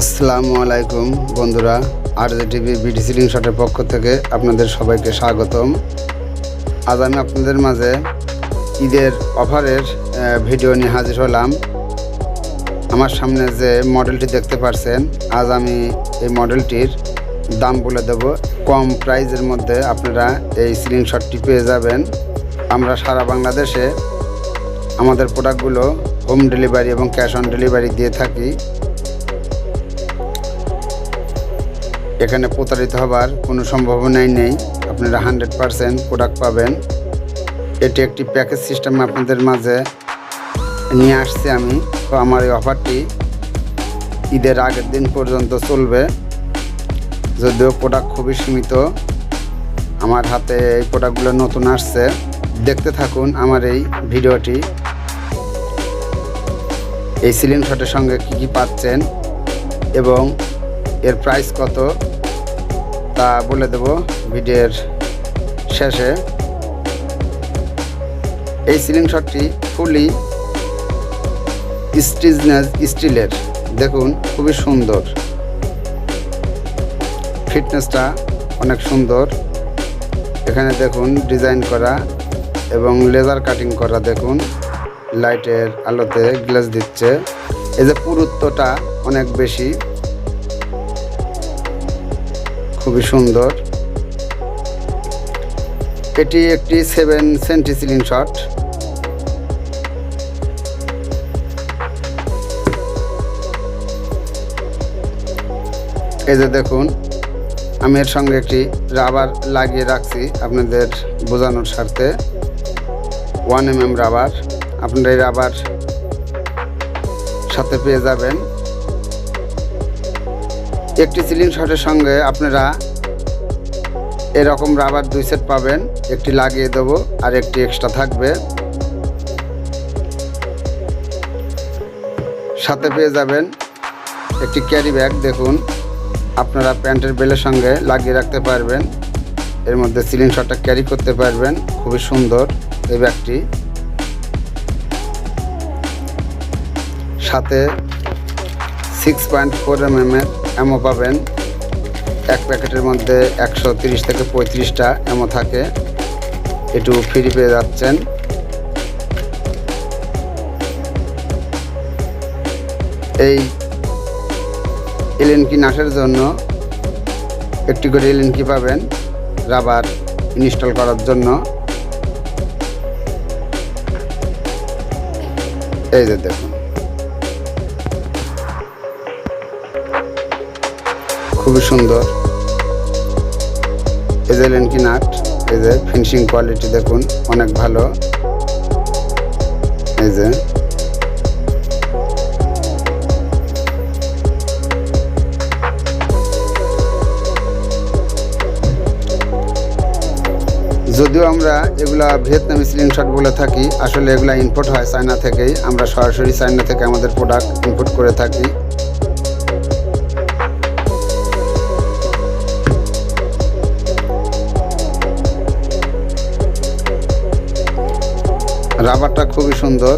আসসালামু আলাইকুম, বন্ধুরা। আর জে টিভি বিডি সিলিং শটের পক্ষ থেকে আপনাদের সবাইকে স্বাগতম। আজ আমি আপনাদের মাঝে ঈদের অফারের ভিডিও নিয়ে হাজির হলাম। আমার সামনে যে মডেলটি দেখতে পারছেন, আজ আমি এই মডেলটির দাম বলে দেব। কম প্রাইজের মধ্যে আপনারা এই সিলিং শটটি পেয়ে যাবেন। আমরা সারা বাংলাদেশে আমাদের প্রোডাক্টগুলো হোম ডেলিভারি এবং ক্যাশ অন ডেলিভারি দিয়ে থাকি। এখানে প্রতারিত হবার কোনো সম্ভাবনাই নেই। আপনারা হান্ড্রেড পারসেন্ট প্রোডাক্ট পাবেন। এটি একটি প্যাকেজ সিস্টেম আপনাদের মাঝে নিয়ে আসছি আমি। তো আমার এই অফারটি ঈদের আগের দিন পর্যন্ত চলবে। যদিও প্রোডাক্ট খুবই সীমিত। আমার হাতে এই প্রোডাক্টগুলো নতুন আসছে। দেখতে থাকুন আমার এই ভিডিওটি। এই সিলিং শটের সঙ্গে কী কী পাচ্ছেন এবং এর প্রাইস কত? তা বলে দেব ভিডিওর শেষে। এই সিলিং শটটি ফুলি স্টিজনেস স্টিলের। দেখুন, খুবই সুন্দর। ফিটনেসটা অনেক সুন্দর। এখানে দেখুন, ডিজাইন করা এবং লেজার কাটিং করা দেখুন। লাইটের আলোতে গ্লাস দিচ্ছে। এই যে পুরুত্বটা অনেক বেশি। খুবই সুন্দর। এটি একটি সেভেন সেন্টি সিলিং শট এই যে দেখুন, আমি এর সঙ্গে একটি রাবার লাগিয়ে রাখছি আপনাদের বোঝানোর স্বার্থে। ওয়ান এম এম রাবার আপনারা এই রাবার সাথে পেয়ে যাবেন। একটি সিলিং শটের সঙ্গে আপনারা এরকম রাবার দুই সেট পাবেন। একটি লাগিয়ে দেবো আর একটি এক্সট্রা থাকবে। সাথে পেয়ে যাবেন একটি ক্যারি ব্যাগ দেখুন। আপনারা প্যান্টের বেলের সঙ্গে লাগিয়ে রাখতে পারবেন। এর মধ্যে সিলিং শটটা ক্যারি করতে পারবেন। খুবই সুন্দর এই ব্যাগটি। সাথে সিক্স পয়েন্ট ফোর এম এর অ্যামো পাবেন। এক প্যাকেটের মধ্যে একশো তিরিশ থেকে পঁয়ত্রিশটা অ্যামো থাকে। একটু ফ্রি পেয়ে যাচ্ছেন। এই এলএনকি নাটের জন্য একটি করে এলএনকি পাবেন রাবার ইনস্টল করার জন্য। এই যে দেখুন। খুবই সুন্দর। যে লেনকি নাট যে ফিনিশিং কোয়ালিটি দেখুন, অনেক ভালো। এই যে। যদিও আমরা এগুলা ভিয়েতনামি সিলিং শট বলে থাকি, আসলে এগুলা ইম্পোর্ট হয় চায়না থেকেই। আমরা সরাসরি চায়না থেকে আমাদের প্রোডাক্ট ইম্পোর্ট করে থাকি। রাবারটা খুবই সুন্দর।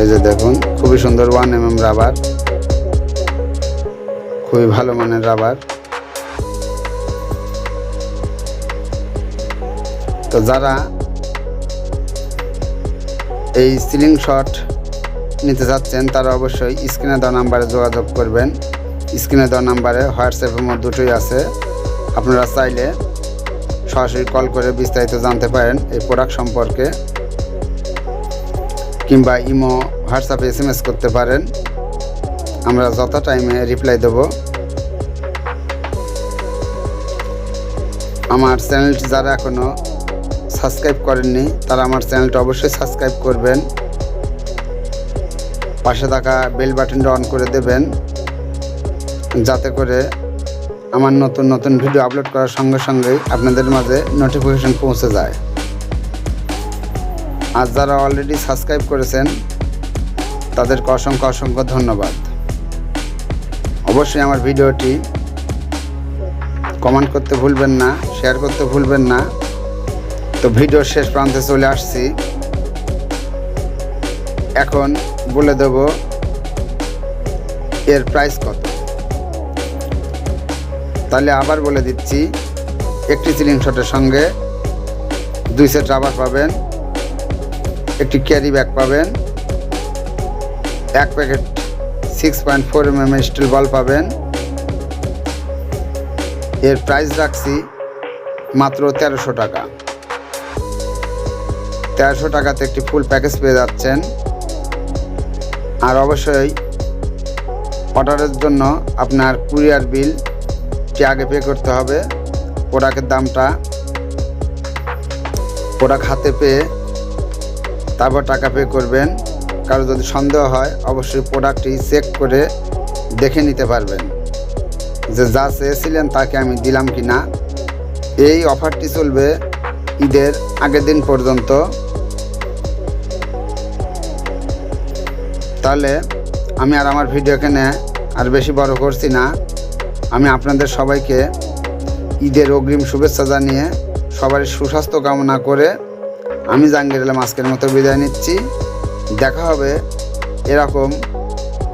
এই যে দেখুন, খুবই সুন্দর ওয়ান এম এম রাবার। খুবই ভালো মানের রাবার। তো যারা এই সিলিং শট নিতে চাচ্ছেন, তারা অবশ্যই স্ক্রিনে দেওয়া নাম্বারে যোগাযোগ করবেন। স্ক্রিনে দেওয়া নাম্বারে হোয়াটসঅ্যাপের মধ্যে দুটোই আছে। আপনারা চাইলে সরাসরি কল করে বিস্তারিত জানতে পারেন এই প্রোডাক্ট সম্পর্কে, কিংবা ইমো হোয়াটসঅ্যাপে এস এম এস করতে পারেন। আমরা যত টাইমে রিপ্লাই দেব। আমার চ্যানেলটি যারা এখনও সাবস্ক্রাইব করেননি, তারা আমার চ্যানেলটা অবশ্যই সাবস্ক্রাইব করবেন। পাশে থাকা বেল বাটনটা অন করে দেবেন। যাতে করে আমার নতুন নতুন ভিডিও আপলোড করার সঙ্গে সঙ্গেই আপনাদের মাঝে নোটিফিকেশন পৌঁছে যায়। আর যারা অলরেডি সাবস্ক্রাইব করেছেন, তাদেরকে অসংখ্য অসংখ্য ধন্যবাদ। অবশ্যই আমার ভিডিওটি কমেন্ট করতে ভুলবেন না শেয়ার করতে ভুলবেন না। তো ভিডিওর শেষ প্রান্তে চলে আসছি। এখন বলে দেব, এর প্রাইস কত? তাহলে আবার বলে দিচ্ছি, একটি সিলিং শটের সঙ্গে দুই সেট রাবার পাবেন, একটি ক্যারি ব্যাগ পাবেন, এক packet six point four M M steel ball পাবেন। এর প্রাইস রাখছি মাত্র তেরোশো টাকা। তেরোশো টাকাতে একটি ফুল প্যাকেজ পেয়ে যাচ্ছেন। আর অবশ্যই অর্ডারের জন্য আপনার কুরিয়ার বিল আগে পে করতে হবে। প্রোডাক্টের দামটা। প্রোডাক্ট হাতে পেয়ে তারপর টাকা পে করবেন। কারও যদি সন্দেহ হয়, অবশ্যই প্রোডাক্টটি চেক করে দেখে নিতে পারবেন যে যা চেয়েছিলেন তাকে আমি দিলাম কি না এই অফারটি চলবে ঈদের আগের দিন পর্যন্ত। তাহলে আমি আর আমার ভিডিও এখানে আর বেশি বড় করছি না। আমি আপনাদের সবাইকে ঈদের অগ্রিম শুভেচ্ছা জানিয়ে সবারই সুস্বাস্থ্য কামনা করে আমি জাহাঙ্গীর আলম আজকের মতো বিদায় নিচ্ছি। দেখা হবে এরকম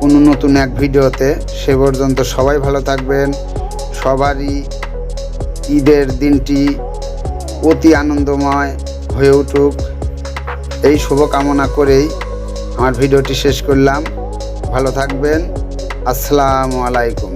কোনো নতুন এক ভিডিওতে। সে পর্যন্ত সবাই ভালো থাকবেন। সবারই ঈদের দিনটি অতি আনন্দময় হয়ে উঠুক। এই শুভকামনা করেই আমার ভিডিওটি শেষ করলাম। ভালো থাকবেন। আসসালামু আলাইকুম।